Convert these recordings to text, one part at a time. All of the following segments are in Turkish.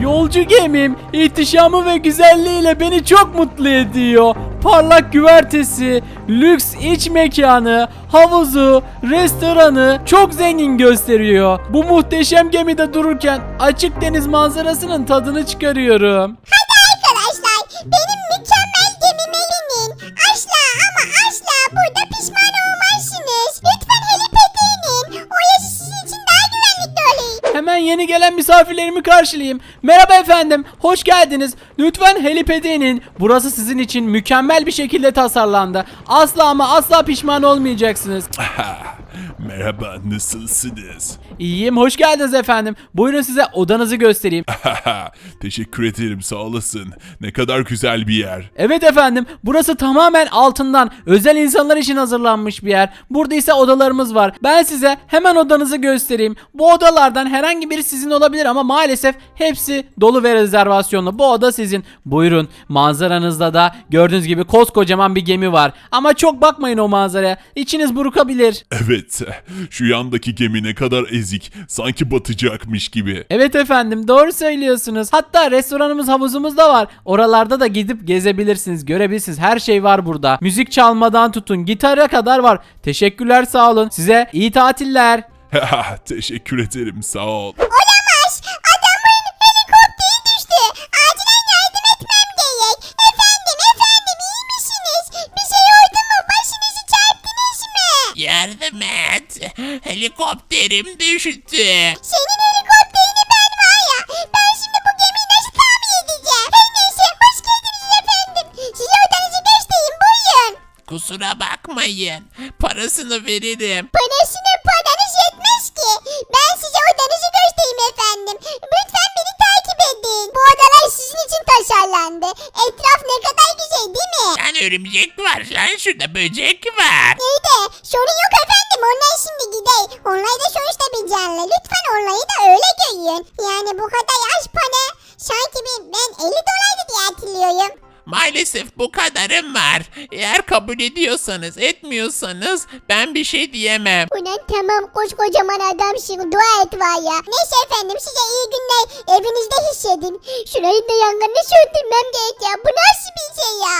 Yolcu gemim ihtişamı ve güzelliğiyle beni çok mutlu ediyor. Parlak güvertesi, lüks iç mekanı, havuzu, restoranı çok zengin gösteriyor. Bu muhteşem gemide dururken açık deniz manzarasının tadını çıkarıyorum. Arkadaşlar yeni gelen misafirlerimi karşılayayım. Merhaba efendim, hoş geldiniz. Lütfen helipede inin. Burası sizin için mükemmel bir şekilde tasarlandı. Asla ama asla pişman olmayacaksınız. Merhaba, nasılsınız? İyiyim, hoş geldiniz efendim. Buyurun size odanızı göstereyim. Teşekkür ederim, sağ olasın. Ne kadar güzel bir yer. Evet efendim, burası tamamen altından özel insanlar için hazırlanmış bir yer. Burada ise odalarımız var. Ben size hemen odanızı göstereyim. Bu odalardan herhangi biri sizin olabilir ama maalesef hepsi dolu ve rezervasyonlu. Bu oda sizin. Buyurun. Manzaranızda da gördüğünüz gibi koskocaman bir gemi var. Ama çok bakmayın o manzaraya. İçiniz burukabilir. Evet, şu yandaki gemi ne kadar ezik, sanki batacakmış gibi. Evet efendim doğru söylüyorsunuz. Hatta restoranımız havuzumuz da var. Oralarda da gidip gezebilirsiniz, görebilirsiniz. Her şey var burada. Müzik çalmadan tutun, gitara kadar var. Teşekkürler sağ olun. Size iyi tatiller. Teşekkür ederim, sağ ol. Olamaz. Adamın helikopteri düştü. Yardım et. Helikopterim düştü. Senin helikopterini ben var ya. Ben şimdi bu gemiyi nasıl tamir edeceğim? Her neyse hoş geldiniz efendim. Size odanızı göstereyim buyurun. Kusura bakmayın. Parasını veririm. Parasını paranız yetmez ki. Ben size odanızı göstereyim efendim. Lütfen beni takip edin. Bu odalar sizin için tasarlandı. Etraf ne kadar güzel değil mi? Lan örümcek var lan şurada böcek var. İyi de sorun yok efendim. Onlar şimdi gider. Onlar da sonuçta bir canlı. Lütfen onları da öyle görün. Yani bu kadar az para. Sanki bir- ben 50 dolaydı diye hatırlıyorum. Maalesef bu kadarım var. Eğer kabul ediyorsanız etmiyorsanız ben bir şey diyemem. Ulan tamam koskocaman adamsın dua et var ya. Neyse efendim size iyi günler evinizde hissedin. Şurayı da yangını söndürmem gerek ya. Bu nasıl bir şey ya?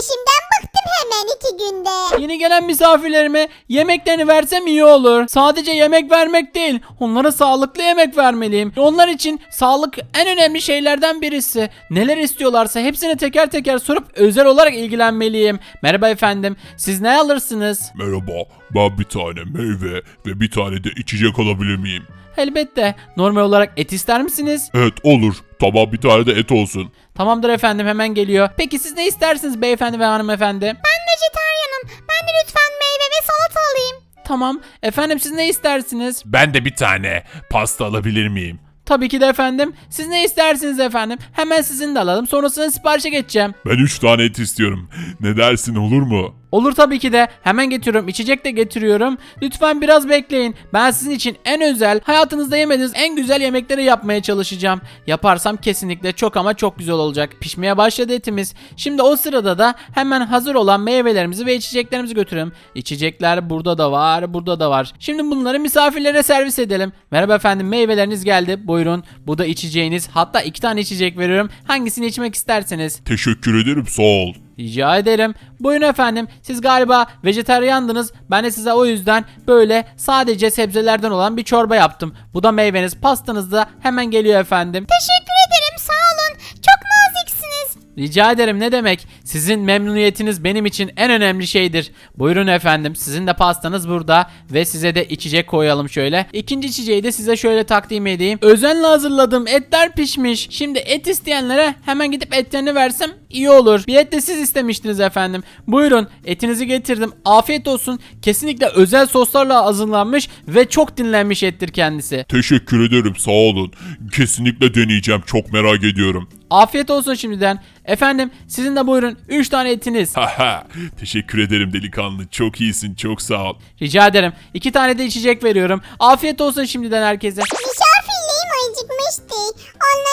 İşimden bıktım hemen iki günde. Yeni gelen misafirlerime yemeklerini versem iyi olur. Sadece yemek vermek değil, onlara sağlıklı yemek vermeliyim. Onlar için sağlık en önemli şeylerden birisi. Neler istiyorlarsa hepsini teker teker sorup özel olarak ilgilenmeliyim. Merhaba efendim, siz ne alırsınız? Merhaba, ben bir tane meyve ve bir tane de içecek alabilir miyim? Elbette. Normal olarak et ister misiniz? Evet, olur. Tamam, bir tane de et olsun. Tamamdır efendim hemen geliyor. Peki siz ne istersiniz beyefendi ve hanımefendi? Ben vejetaryenim. Ben de lütfen meyve ve salata alayım. Tamam. Efendim siz ne istersiniz? Ben de bir tane pasta alabilir miyim? Tabii ki de efendim. Siz ne istersiniz efendim? Hemen sizin de alalım. Sonrasında siparişe geçeceğim. Ben üç tane et istiyorum. Ne dersin olur mu? Olur tabii ki de. Hemen getiriyorum. İçecek de getiriyorum. Lütfen biraz bekleyin. Ben sizin için en özel, hayatınızda yemediğiniz en güzel yemekleri yapmaya çalışacağım. Yaparsam kesinlikle çok ama çok güzel olacak. Pişmeye başladı etimiz. Şimdi o sırada da hemen hazır olan meyvelerimizi ve içeceklerimizi götürelim. İçecekler burada da var, burada da var. Şimdi bunları misafirlere servis edelim. Merhaba efendim, meyveleriniz geldi. Buyurun. Bu da içeceğiniz. Hatta iki tane içecek veriyorum. Hangisini içmek isterseniz. Teşekkür ederim, sağ ol. Rica ederim. Buyurun efendim. Siz galiba vejetaryandınız. Ben de size o yüzden böyle sadece sebzelerden olan bir çorba yaptım. Bu da meyveniz. Pastanız da hemen geliyor efendim. Teşekkür ederim sağ olun. Çok naziksiniz. Rica ederim ne demek. Sizin memnuniyetiniz benim için en önemli şeydir. Buyurun efendim. Sizin de pastanız burada ve size de içecek koyalım şöyle. İkinci içeceği de size şöyle takdim edeyim. Özenle hazırladığım etler pişmiş. Şimdi et isteyenlere hemen gidip etlerini versem iyi olur. Bir et de siz istemiştiniz efendim. Buyurun etinizi getirdim. Afiyet olsun. Kesinlikle özel soslarla hazırlanmış ve çok dinlenmiş ettir kendisi. Teşekkür ederim, sağ olun. Kesinlikle deneyeceğim, çok merak ediyorum. Afiyet olsun şimdiden. Efendim sizin de buyurun 3 tane etiniz. Haha, teşekkür ederim delikanlı. Çok iyisin, çok sağ ol. Rica ederim. İki tane de içecek veriyorum. Afiyet olsun şimdiden herkese. Misafirliğim acıkmıştı. Onlara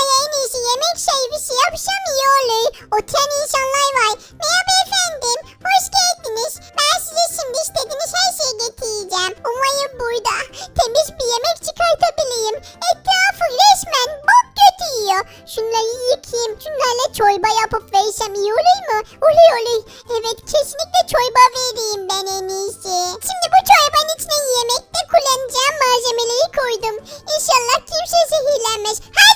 iyisi yemek servisi yapsam iyi olur. Oturan insanlar var. Merhaba efendim. Hoş geldiniz. Ben size şimdi istediğiniz her şeyi getireceğim. Umarım burada temiz bir yemek çıkartabileyim. Etrafı resmen bok ya. Şunları yıkayayım. Şunlarla çorba yapıp versem iyi olur mu? Olur olur. Evet kesinlikle çorba vereyim ben en iyisi. Şimdi bu çorbanın içine yemekte kullanacağım malzemeleri koydum. İnşallah kimse zehirlenmez. Hadi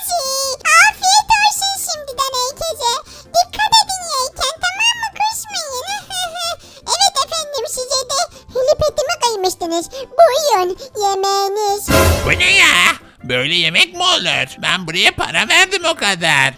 Böyle yemek mi olur? Ben buraya para verdim o kadar.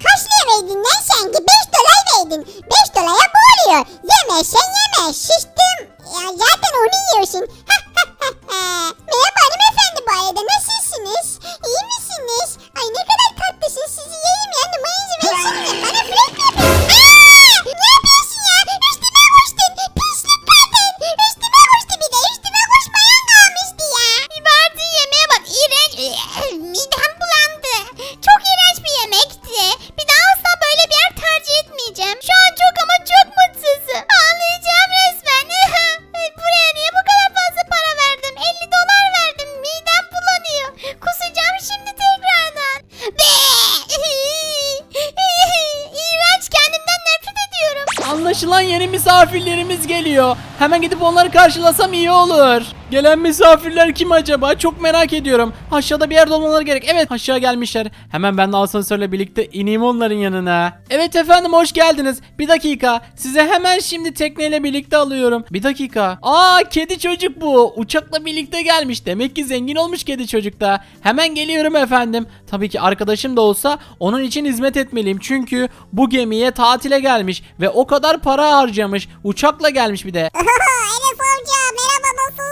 Misafirlerimiz geliyor. Hemen gidip onları karşılasam iyi olur. Gelen misafirler kim acaba? Çok merak ediyorum. Aşağıda bir yerde olmaları gerek. Evet aşağı gelmişler. Hemen ben de asansörle birlikte ineyim onların yanına. Evet efendim hoş geldiniz. Bir dakika. Size hemen şimdi tekneyle birlikte alıyorum. Bir dakika. Aa kedi çocuk bu. Uçakla birlikte gelmiş. Demek ki zengin olmuş kedi çocuk da. Hemen geliyorum efendim. Tabii ki arkadaşım da olsa onun için hizmet etmeliyim. Çünkü bu gemiye tatile gelmiş ve o kadar para harcamış. Uçakla gelmiş bir de. Enes amca merhaba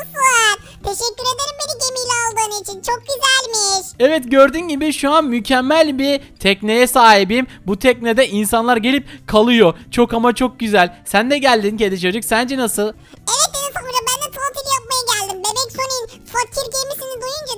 nasılsın? Teşekkür ederim beni gemiyle aldığın için. Çok güzelmiş. Evet gördüğün gibi şu an mükemmel bir tekneye sahibim. Bu teknede insanlar gelip kalıyor. Çok ama çok güzel. Sen de geldin kedi çocuk. Sence nasıl? Evet Enes amca ben de tatil yapmaya geldim. Bebek Sony'in fakir gemisini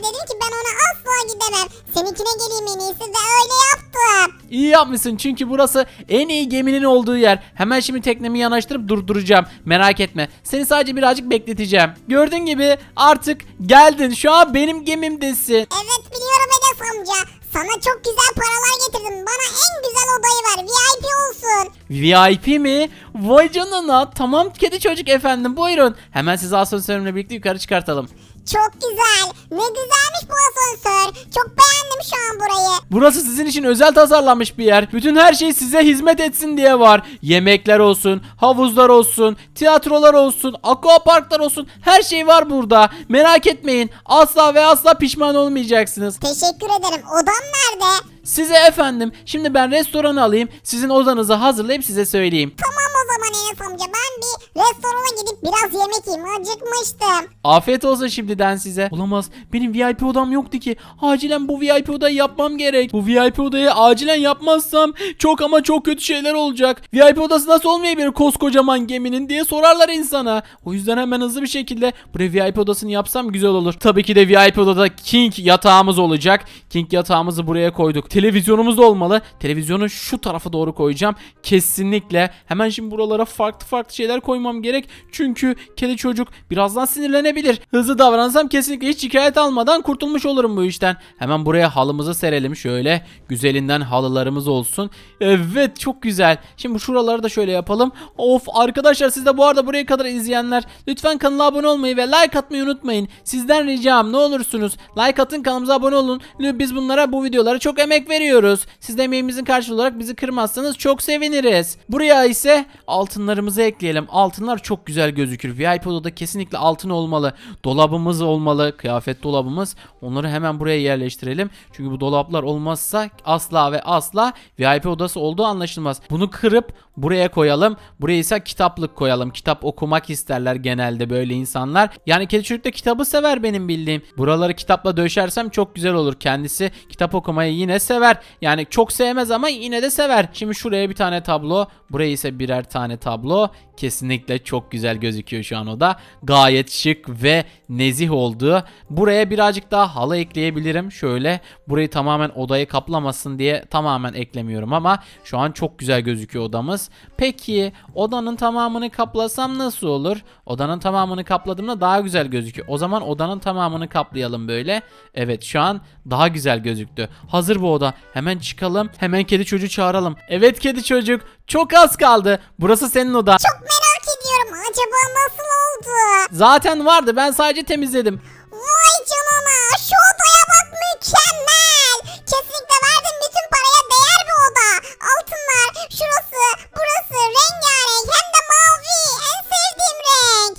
duyunca dedim ki ben ona asla gidemem. Seninkine geleyim en iyisi de öyle yaptım. İyi yapmışsın çünkü burası en iyi geminin olduğu yer. Hemen şimdi teknemi yanaştırıp durduracağım. Merak etme. Seni sadece birazcık bekleteceğim. Gördüğün gibi artık geldin. Şu an benim gemimdesin. Evet biliyorum Enes amca. Sana çok güzel paralar getirdim. Bana en güzel odayı ver. VIP olsun. VIP mi? Vay canına. Tamam kedi çocuk efendim buyurun. Hemen sizi asansörümle birlikte yukarı çıkartalım. Çok güzel. Ne güzelmiş bu asansör. Çok beğendim şu an burayı. Burası sizin için özel tasarlanmış bir yer. Bütün her şey size hizmet etsin diye var. Yemekler olsun, havuzlar olsun, tiyatrolar olsun, aquaparklar olsun. Her şey var burada. Merak etmeyin. Asla ve asla pişman olmayacaksınız. Teşekkür ederim. Odam nerede? Size efendim. Şimdi ben restoranı alayım. Sizin odanızı hazırlayıp size söyleyeyim. Tamam o zaman Enes amca. Ben bir restorana gidip biraz yemek yiyeyim. Acıkmıştım. Afiyet olsun şimdiden size. Olamaz. Benim VIP odam yoktu ki. Acilen bu VIP odayı yapmam gerek. Bu VIP odayı acilen yapmazsam çok ama çok kötü şeyler olacak. VIP odası nasıl olmayabilir koskocaman geminin diye sorarlar insana. O yüzden hemen hızlı bir şekilde buraya VIP odasını yapsam güzel olur. Tabii ki de VIP odada King yatağımız olacak. King yatağımızı buraya koyduk. Televizyonumuz da olmalı. Televizyonu şu tarafa doğru koyacağım. Kesinlikle. Hemen şimdi buralara farklı farklı şeyler koymam gerek. Çünkü kedi çocuk birazdan sinirlenebilir. Hızlı davransam kesinlikle hiç şikayet almadan kurtulmuş olurum bu işten. Hemen buraya halımızı serelim şöyle. Güzelinden halılarımız olsun. Evet çok güzel. Şimdi şuraları da şöyle yapalım. Of arkadaşlar siz de bu arada buraya kadar izleyenler lütfen kanala abone olmayı ve like atmayı unutmayın. Sizden ricam ne olursunuz like atın kanalımıza abone olun. Biz bunlara bu videolara çok emek veriyoruz. Siz de emeğimizin karşılığı olarak bizi kırmazsanız çok seviniriz. Buraya ise altınlarımızı ekleyelim. Altınlar çok güzel gözükür. VIP odada kesinlikle altın olmalı. Dolabımız olmalı. Kıyafet dolabımız. Onları hemen buraya yerleştirelim. Çünkü bu dolaplar olmazsa asla ve asla VIP odası olduğu anlaşılmaz. Bunu kırıp buraya koyalım. Buraya ise kitaplık koyalım. Kitap okumak isterler genelde böyle insanlar. Yani kedi çocuk da kitabı sever benim bildiğim. Buraları kitapla döşersem çok güzel olur. Kendisi kitap okumayı yine sever. Yani çok sevmez ama yine de sever. Şimdi şuraya bir tane tablo. Buraya ise birer tane tablo. Kesinlikle çok güzel gözüküyor şu an o da. Gayet şık ve nezih oldu. Buraya birazcık daha halı ekleyebilirim. Şöyle burayı tamamen odayı kaplamasın diye tamamen eklemiyorum ama şu an çok güzel gözüküyor odamız. Peki odanın tamamını kaplasam nasıl olur? Odanın tamamını kapladığımda daha güzel gözüküyor. O zaman odanın tamamını kaplayalım böyle. Evet şu an daha güzel gözüktü. Hazır bu oda. Hemen çıkalım. Hemen kedi çocuğu çağıralım. Evet kedi çocuk. Çok az kaldı. Burası senin odan. Çok ediyorum acaba nasıl oldu? Zaten vardı. Ben sadece temizledim. Vay canına şu odaya bak mükemmel. Kesinlikle verdim bütün paraya değer bir oda. Altınlar şurası burası rengarenk hem de mavi en sevdiğim renk.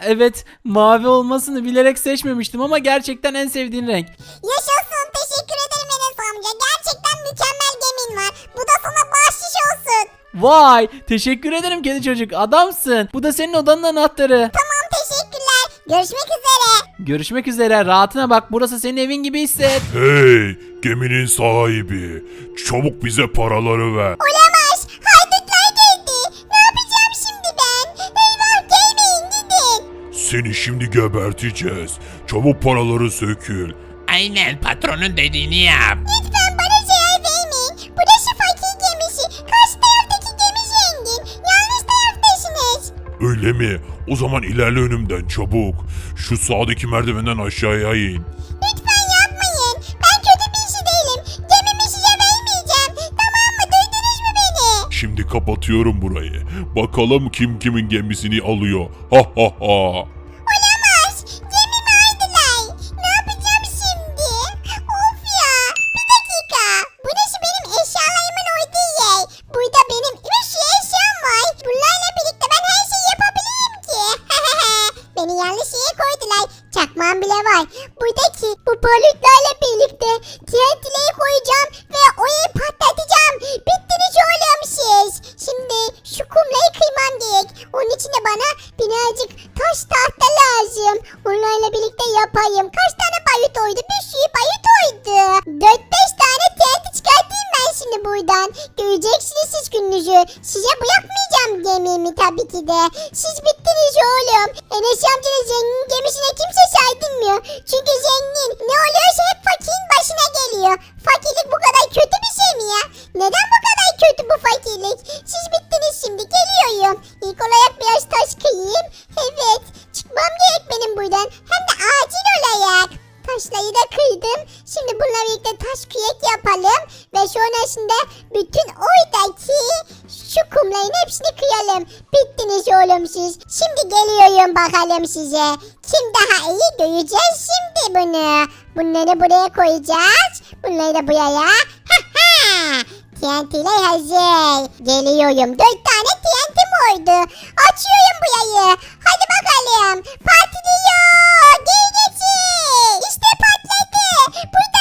evet, mavi olmasını bilerek seçmemiştim ama gerçekten en sevdiğin renk. Yaşasın teşekkür ederim Enes amca. Gerçekten mükemmel gemin var. Bu da sana bahşiş olsun. Vay, teşekkür ederim kedi çocuk. Adamsın. Bu da senin odanın anahtarı. Tamam teşekkürler. Görüşmek üzere. Görüşmek üzere. Rahatına bak. Burası senin evin gibi hisset. Hey geminin sahibi. Çabuk bize paraları ver. Olamaz. Haydutlar geldi. Ne yapacağım şimdi ben? Eyvah gelmeyin gidin. Seni şimdi geberteceğiz. Çabuk paraları sökül. Aynen patronun dediğini yap. Lütfen Öyle mi? O zaman ilerle önümden çabuk. Şu sağdaki merdivenden aşağıya in. Lütfen yapmayın. Ben kötü bir işi değilim. Gemimi size vermeyeceğim. Tamam mı? Duydunuz mu beni? Şimdi kapatıyorum burayı. Bakalım kim kimin gemisini alıyor. Ha ha ha. Balıklarla oğlum. Enes amcanın zengin gemisine kimse saydırmıyor. Çünkü zengin ne oluyorsa hep fakirin başına geliyor. Fakirlik bu kadar kötü bir şey mi ya? Neden bu kadar kötü bu fakirlik? Siz bittiniz şimdi geliyorum. İlk olarak biraz taş kıyayım. Evet çıkmam gerek benim buradan. Hem de acil olarak. Taşları da kıydım. Şimdi bununla birlikte taş kürek yapalım. Ve sonrasında bütün oradaki şu kumların hepsini kıyalım. Bittiniz oğlum siz. Şimdi geliyorum bakalım size. Kim daha iyi göreceğiz şimdi bunu. Bunları buraya koyacağız. Bunları da buraya. Ha ha. TNT'ler hazır. Geliyorum. Dört tane TNT'm oldu. Açıyorum burayı. Hadi bakalım. Patlıyor. Gel geçin. İşte patladı. Buradan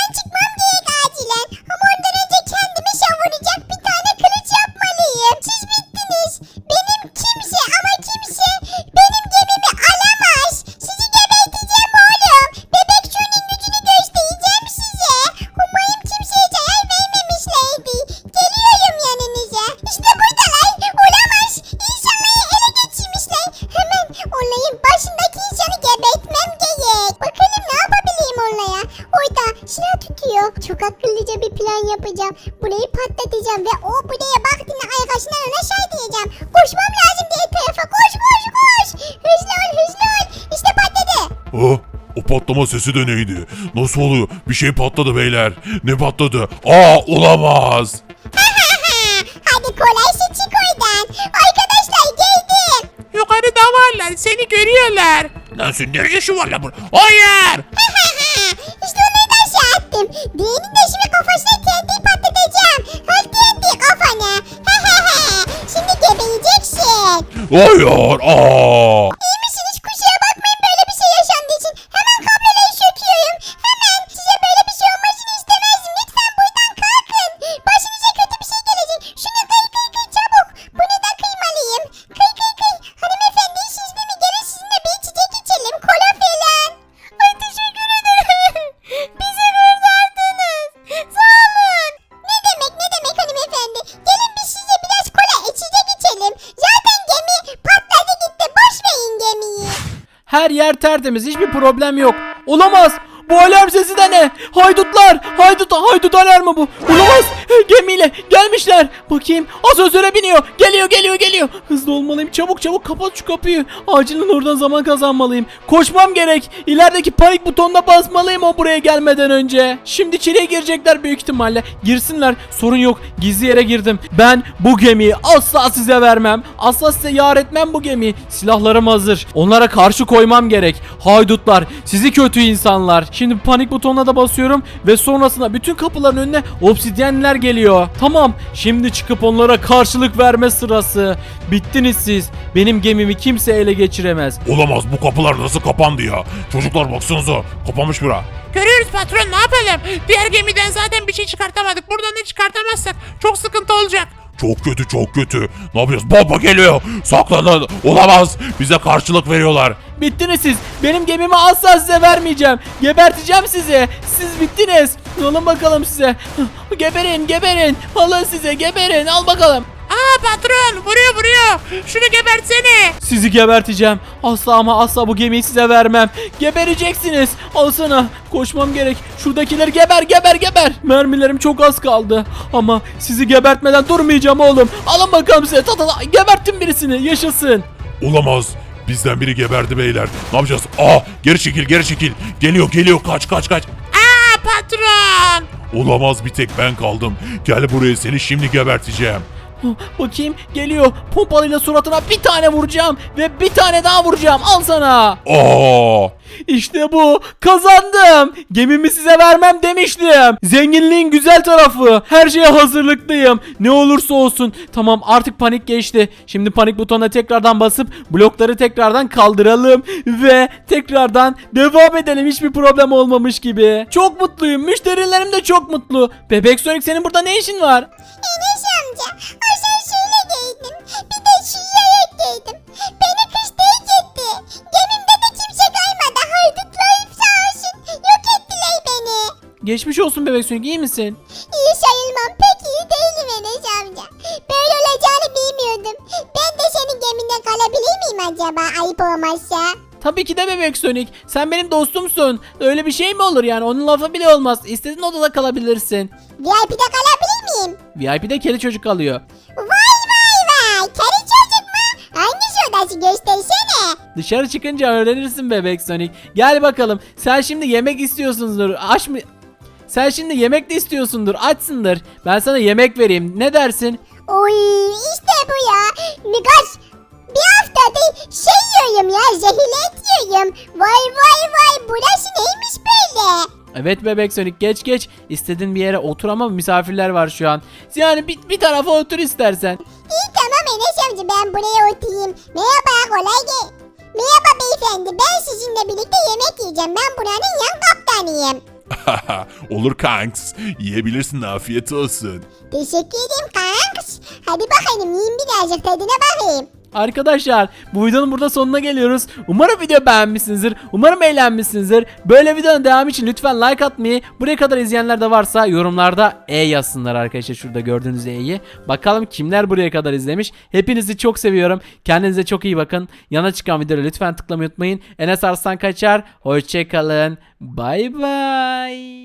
patlama sesi de neydi? Nasıl oluyor? Bir şey patladı beyler. Ne patladı? Aa olamaz. Hadi kolaysa çık oradan. Arkadaşlar geldim. Yukarıda varlar seni görüyorlar. Nasıl nerede şu varlar bu? Hayır. işte onları da aşağı attım. Diğerini de şimdi kafasına TNT patlatacağım. Hadi TNT kafana. Şimdi gebereceksin. Hayır. Aa. Her yer tertemiz. Hiçbir problem yok. Olamaz. Bu alarm sesi de ne? Haydutlar! Haydut, haydut alarmı bu. Olamaz. Gemiyle gelmişler. Bakayım. Asansöre biniyor. Geliyor, geliyor, geliyor. Hızlı olmalıyım. Çabuk çabuk kapat şu kapıyı. Acilen oradan zaman kazanmalıyım. Koşmam gerek. İlerideki panik butonuna basmalıyım o buraya gelmeden önce. Şimdi içeriye girecekler büyük ihtimalle. Girsinler. Sorun yok. Gizli yere girdim. Ben bu gemiyi asla size vermem. Asla size yar etmem bu gemiyi. Silahlarım hazır. Onlara karşı koymam gerek. Haydutlar. Sizi kötü insanlar. Şimdi panik butonuna da basıyorum. Ve sonrasında bütün kapıların önüne obsidyenler geliyor. Tamam. Şimdi çıkıp onlara karşılık verme sırası. Bittiniz siz. Benim gemimi kimse ele geçiremez. Olamaz bu kapılar nasıl kapandı ya? Çocuklar baksanıza kapanmış bura. Görüyoruz patron ne yapalım? Diğer gemiden zaten bir şey çıkartamadık. Buradan ne çıkartamazsak çok sıkıntı olacak. Çok kötü çok kötü. Ne yapacağız? Baba geliyor. Saklanın. Olamaz. Bize karşılık veriyorlar. Bittiniz siz. Benim gemimi asla size vermeyeceğim. Geberteceğim sizi. Siz bittiniz. Alın bakalım size. Geberin geberin. Alın size geberin. Al bakalım. Aa patron vuruyor vuruyor. Şunu gebertsene. Sizi geberteceğim. Asla ama asla bu gemiyi size vermem. Gebereceksiniz. Al sana. Koşmam gerek. Şuradakileri geber geber geber. Mermilerim çok az kaldı. Ama sizi gebertmeden durmayacağım oğlum. Alın bakalım size. Ta, ta, ta. Geberttim birisini. Yaşasın. Olamaz. Bizden biri geberdi beyler. Ne yapacağız? Aa geri çekil geri çekil. Geliyor geliyor kaç kaç kaç. Patron. Olamaz bir tek ben kaldım. Gel buraya seni şimdi geberteceğim. Bakayım geliyor. Pompalıyla suratına bir tane vuracağım. Ve bir tane daha vuracağım. Al sana. Aa! İşte bu. Kazandım. Gemimi size vermem demiştim. Zenginliğin güzel tarafı. Her şeye hazırlıklıyım. Ne olursa olsun. Tamam artık panik geçti. Şimdi panik butonuna tekrardan basıp blokları tekrardan kaldıralım. Ve tekrardan devam edelim. Hiçbir problem olmamış gibi. Çok mutluyum. Müşterilerim de çok mutlu. Bebek Sonic senin burada ne işin var? Enes amca şişeye giydim. Beni kıştayı gitti. Gemimde de kimse kalmadı. Haydutlar sağ olsun. Yok ettiler beni. Geçmiş olsun Bebek Sonic iyi misin? İyi sayılmam. Pek iyi değilim Enes amca. Böyle olacağını bilmiyordum. Ben de senin geminde kalabilir miyim acaba? Ayıp olmazsa. Tabii ki de bebek Sonic. Sen benim dostumsun. Öyle bir şey mi olur yani? Onun lafı bile olmaz. İstediğin odada kalabilirsin. VIP'de kalabilir miyim? VIP'de kedi çocuk kalıyor. Dışarı çıkınca öğrenirsin bebek Sonic. Gel bakalım. Sen şimdi yemek istiyorsundur. Aç mı? Sen şimdi yemek de istiyorsundur. Açsındır. Ben sana yemek vereyim. Ne dersin? Oy işte bu ya. Birkaç bir haftadır şey yiyorum ya zehirli et yiyorum. Vay vay vay burası neymiş böyle? Evet bebek Sonic geç geç. İstediğin bir yere otur ama misafirler var şu an. Yani bir, bir tarafa otur istersen. İyi tamam Enes amca ben buraya oturayım. Merhaba kolay gel. Merhaba beyefendi ben sizinle birlikte yemek yiyeceğim. Ben buranın yan kaptanıyım. Olur kanks. Yiyebilirsin afiyet olsun. Teşekkür ederim kanks. Hadi bakalım yiyin birazcık tadına bakayım. Arkadaşlar bu videonun burada sonuna geliyoruz. Umarım video beğenmişsinizdir. Umarım eğlenmişsinizdir. Böyle videonun devamı için lütfen like atmayı, buraya kadar izleyenler de varsa yorumlarda E yazsınlar arkadaşlar. Şurada gördüğünüz E'yi. Bakalım kimler buraya kadar izlemiş. Hepinizi çok seviyorum. Kendinize çok iyi bakın. Yana çıkan videoları lütfen tıklamayı unutmayın. Enes Arslan Kaçar. Hoşçakalın. Bay bay.